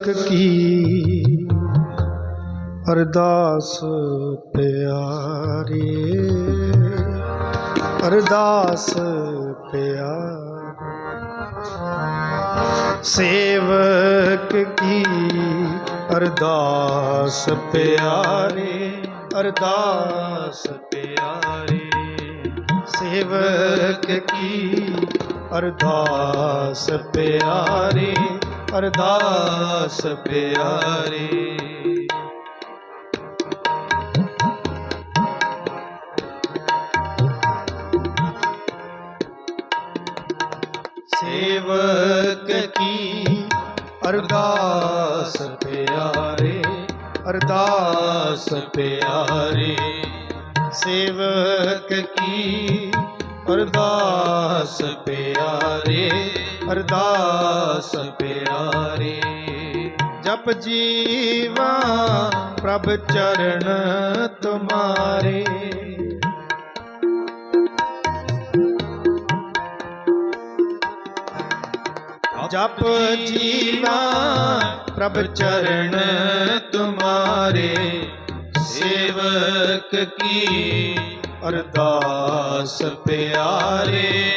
ਕੀ ਅਰਦਾਸ ਪਿਆਰੀ ਅਰਦਾਸ ਪਿਆਰੀ। ਸੇਵਕ ਕੀ ਅਰਦਾਸ ਪਿਆਰੀ ਅਰਦਾਸ ਪਿਆਰੀ। ਸੇਵਕ ਕੀ ਅਰਦਾਸ ਪਿਆਰੀ ਅਰਦਾਸ ਪਿਆਰੀ। ਸੇਵਕ ਕੀ ਅਰਦਾਸ ਪਿਆਰੇ ਅਰਦਾਸ ਪਿਆਰੇ। ਸੇਵਕ ਕੀ ਅਰਦਾਸ ਪਿਆਰੇ। ਅਰਦਾਸ ਪਿਆਰੇ, ਜਪ ਜੀਵਾ ਪ੍ਰਭ ਚਰਨ ਤੁਮਾਰੇ। ਜਪ ਜੀਵਾ ਪ੍ਰਭ ਚਰਨ ਤੁਮਾਰੇ, ਸੇਵਕ ਕੀ? ਅਰਦਾਸ ਪਿਆਰੇ।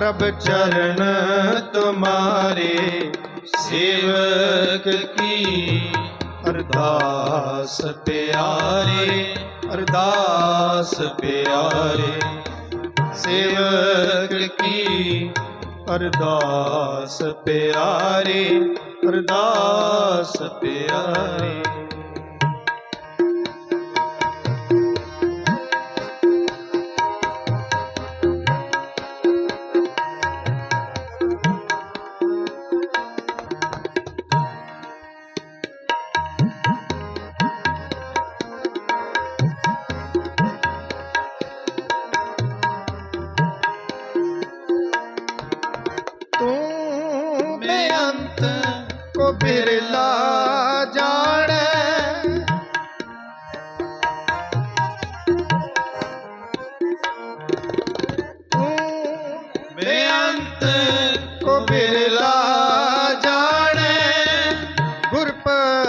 ਪ੍ਰਭ ਚਰਨ ਤੁਮਾਰੇ, ਸੇਵਕ ਕੀ? ਅਰਦਾਸ ਪਿਆਰੇ ਅਰਦਾਸ ਪਿਆਰੇ, ਸੇਵਕ ਕੀ? ਅਰਦਾਸ ਪਿਆਰੇ ਅਰਦਾਸ ਪਿਆਰੇ।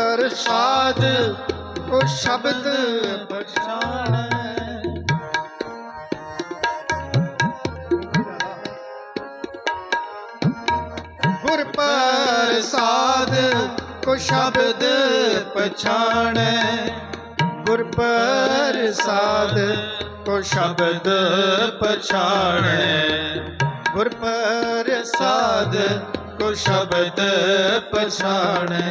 ਪ੍ਰਸਾਦ ਕੋ ਸ਼ਬਦ ਪਛਾਣੈ। ਗੁਰ ਪ੍ਰਸਾਦ ਕੋ ਸ਼ਬਦ ਪਛਾਣੈ। ਗੁਰ ਪ੍ਰਸਾਦ ਕੋ ਸ਼ਬਦ ਪਛਾਣੈ। ਗੁਰ ਪ੍ਰਸਾਦ ਕੋ ਸ਼ਬਦ ਪਛਾਣੈ।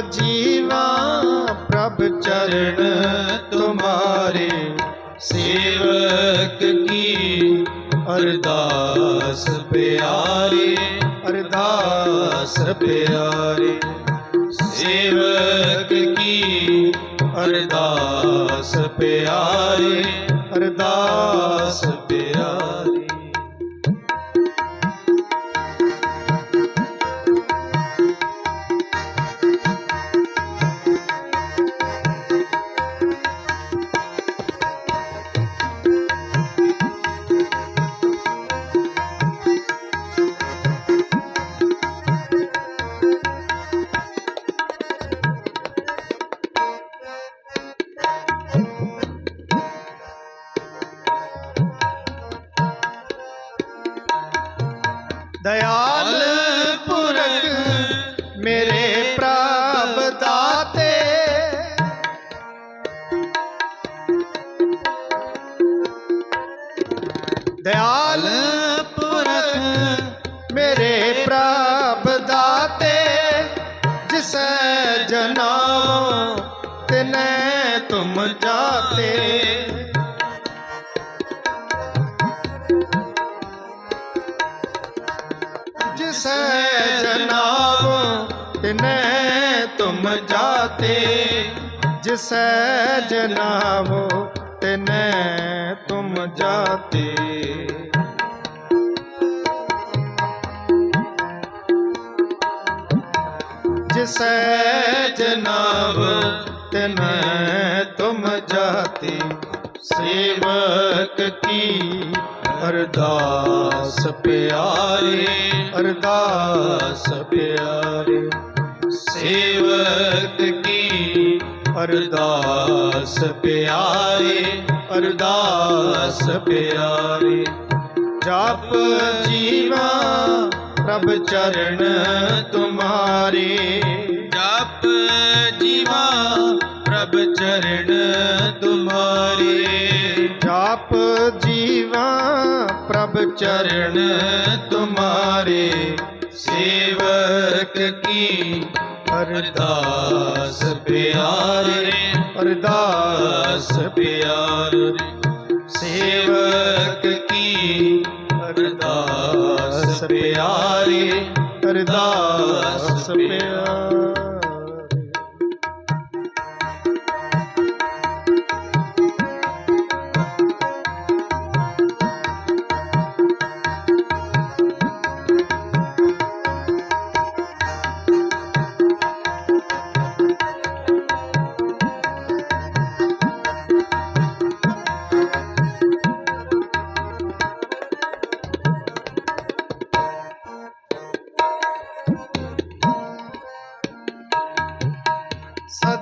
ਜੀਵਾ, ਪ੍ਰਭ ਚਰਨ ਤੁਮਾਰੇ, ਸੇਵਕ ਕੀ ਅਰਦਾਸ ਪਿਆਰੇ ਅਰਦਾਸ ਪਿਆਰੇ, ਸੇਵਕ ਕੀ ਅਰਦਾਸ ਪਿਆਰੇ, ਅਰਦਾਸ ਦਿਆਲ ਪੁਰਖ ਮੇਰੇ ਪ੍ਰਭ ਦਾਤੇ ਜਿਸ ਜਨਾ ਤਿਨੈ ਤੁਮ ਜਾਤੇ। ਜਿਸ ਜਨਾਬ ਤਿਨੈ ਤੁਮ ਜਾਤੇ ਜਿਸ ਜਨਾਬ ਤਿਨੈ ਤੁਮ ਜਾਤੇ ਸੇਵਕ ਕੀ? ਅਰਦਾਸ ਪਿਆਰੇ ਅਰਦਾਸ ਪਿਆਰੇ। ਸੇਵਕ ਕੀ? ਅਰਦਾਸ ਪਿਆਰੇ ਅਰਦਾਸ ਪਿਆਰੇ। ਜਪ ਜੀਵਾ, ਪ੍ਰਭ ਚਰਨ ਤੁਮਾਰੇ। ਜਪ ਜੀਵਾ, ਪ੍ਰਭ ਚਰਨ ਤੁਮਾਰੇ। ਜਾਪ ਜੀਵਾ, ਪ੍ਰਭ ਚਰਨ ਤੁਮਾਰੇ। ਸੇਵਕ ਕੀ ਅਰਦਾਸ ਪਿਆਰੇ ਅਰਦਾਸ ਪਿਆਰੇ। ਸੇਵਕ ਕੀ? ਅਰਦਾਸ ਪਿਆਰੇ ਅਰਦਾਸ ਪਿਆਰੇ।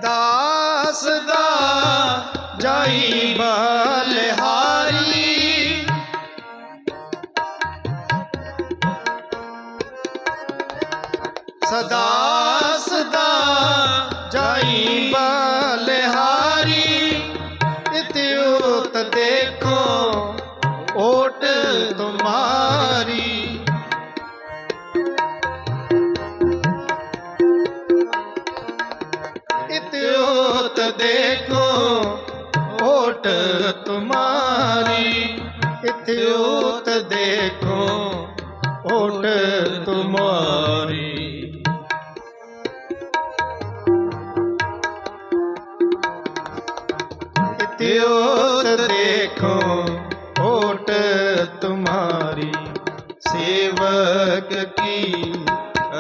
ਸਦਾ ਸਦਾ ਜਾਈ ਬਲਿਹਾਰੀ। ਸਦਾ ਸਦਾ ਜਾਈ ਬਲਿਹਾਰੀ। ਇਤਿਉਤ ਦੇਖੋ ਓਟ ਤੁਮਾਰੀ। देखो ओट तुम्हारी इत्योत देखो ओट तुम्हारी इत्योत देखो ओट तुम्हारी सेवक की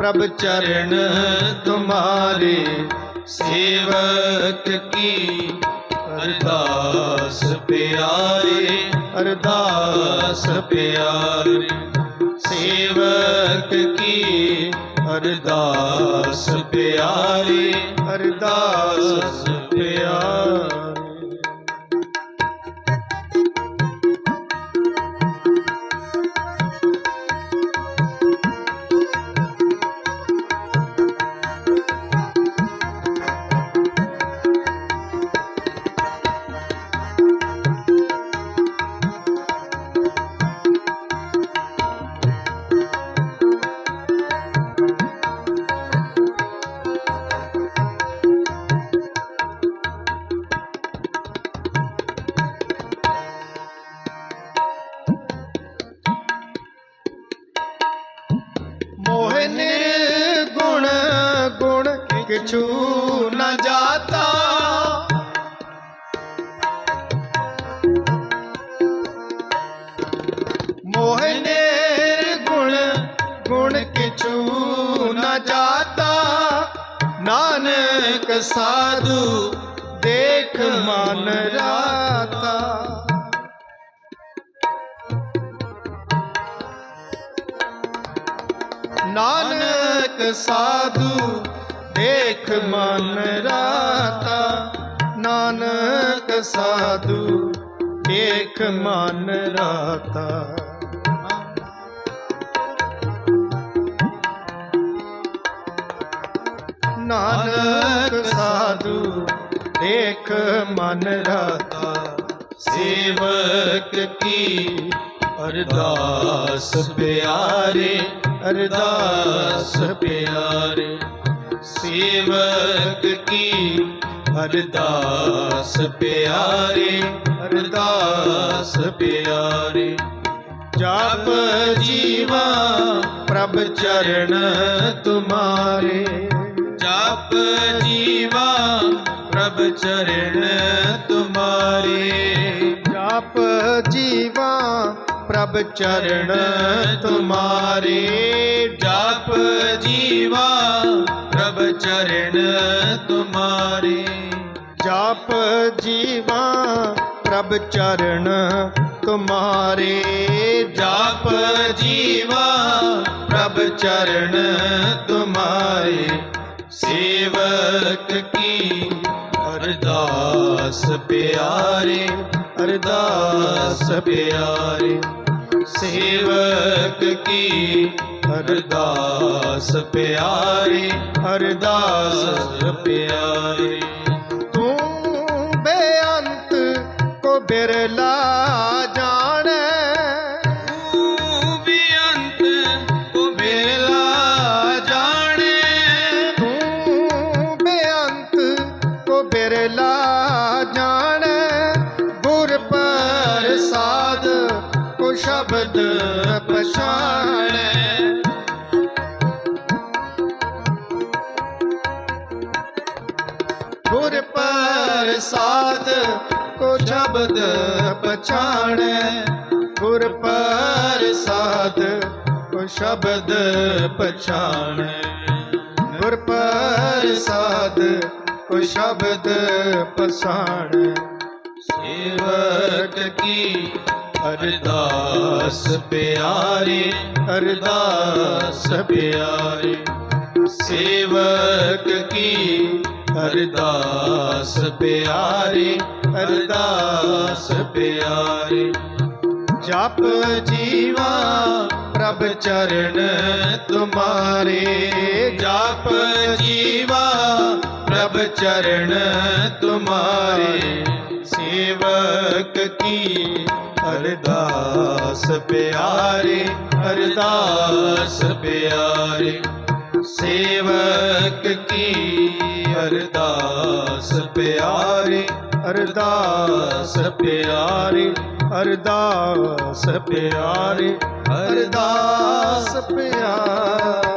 ਪ੍ਰਭ ਚਰਨ ਤੁਮਾਰੇ, ਸੇਵਕ ਕੀ? ਅਰਦਾਸ ਪਿਆਰੇ ਅਰਦਾਸ ਪਿਆਰੇ, ਸੇਵਕ ਕੀ? ਅਰਦਾਸ ਪਿਆਰੇ ਅਰਦਾਸ ਪਿਆਰੇ। ਨਾਨਕ ਸਾਧੂ ਦੇਖ ਮਨ ਰਾਤਾ। ਨਾਨਕ ਸਾਧੂ ਦੇਖ ਮਨ ਰਾਤਾ। ਨਾਨਕ ਸਾਧੂ ਦੇਖ ਮਨ ਰਾਤਾ। ਨਾਨਕ ਸਾਧੂ, ਦੇਖ ਮਨ ਰਾਤਾ, ਸੇਵਕ ਕੀ? ਅਰਦਾਸ ਪਿਆਰੇ ਅਰਦਾਸ ਪਿਆਰੇ, ਸੇਵਕ ਕੀ? ਅਰਦਾਸ ਪਿਆਰੇ ਅਰਦਾਸ ਪਿਆਰੇ। ਜਪ ਜੀਵਾ, ਪ੍ਰਭ ਚਰਨ ਤੁਮਾਰੇ। ਜਪ ਜੀਵਾ ਪ੍ਰਭ ਚਰਨ ਤੁਮਾਰੇ। ਜਪ ਜੀਵਾ ਪ੍ਰਭ ਚਰਨ ਤੁਮਾਰੇ। ਜਪ ਜੀਵਾ ਪ੍ਰਭ ਚਰਨ ਤੁਮਾਰੇ। ਜਪ ਜੀਵਾ ਪ੍ਰਭ ਚਰਨ ਤੁਮਾਰੇ। ਜਪ ਜੀਵਾ ਪ੍ਰਭ ਚਰਨ ਤੁਮਾਰੇ। ਸੇਵਕ ਕੀ? ਅਰਦਾਸ ਪਿਆਰੇ ਅਰਦਾਸ ਪਿਆਰੇ। ਸੇਵਕ ਕੀ? ਅਰਦਾਸ ਪਿਆਰੇ ਅਰਦਾਸ ਪਿਆਰੇ। ਤੂੰ ਬੇਅੰਤ ਕੋ ਬਿਰਲਾ ਸ਼ਬਦ ਪਛਾਣੈ, ਗੁਰ ਪ੍ਰਸਾਦ ਕੋ ਸ਼ਬਦ ਪਛਾਣੈ। ਗੁਰ ਪ੍ਰਸਾਦ ਕੋ ਸ਼ਬਦ ਪਛਾਣੈ, ਸੇਵਕ ਕੀ ਅਰਦਾਸ ਪਿਆਰੇ ਅਰਦਾਸ ਪਿਆਰੇ। ਸੇਵਕ ਕੀ? ਅਰਦਾਸ ਪਿਆਰੇ ਅਰਦਾਸ ਪਿਆਰੇ। ਜਪ ਜੀਵਾ ਪ੍ਰਭ ਚਰਨ ਤੁਮਾਰੇ। ਜਪ ਜੀਵਾ ਪ੍ਰਭ ਚਰਨ ਤੁਮਾਰੇ। ਸੇਵਕ ਕੀ? ਅਰਦਾਸ ਪਿਆਰੇ ਅਰਦਾਸ ਪਿਆਰੇ। ਸੇਵਕ ਕੀ? ਅਰਦਾਸ ਪਿਆਰੇ ਅਰਦਾਸ ਪਿਆਰੇ ਅਰਦਾਸ ਪਿਆਰੇ ਅਰਦਾਸ ਪਿਆਰੇ।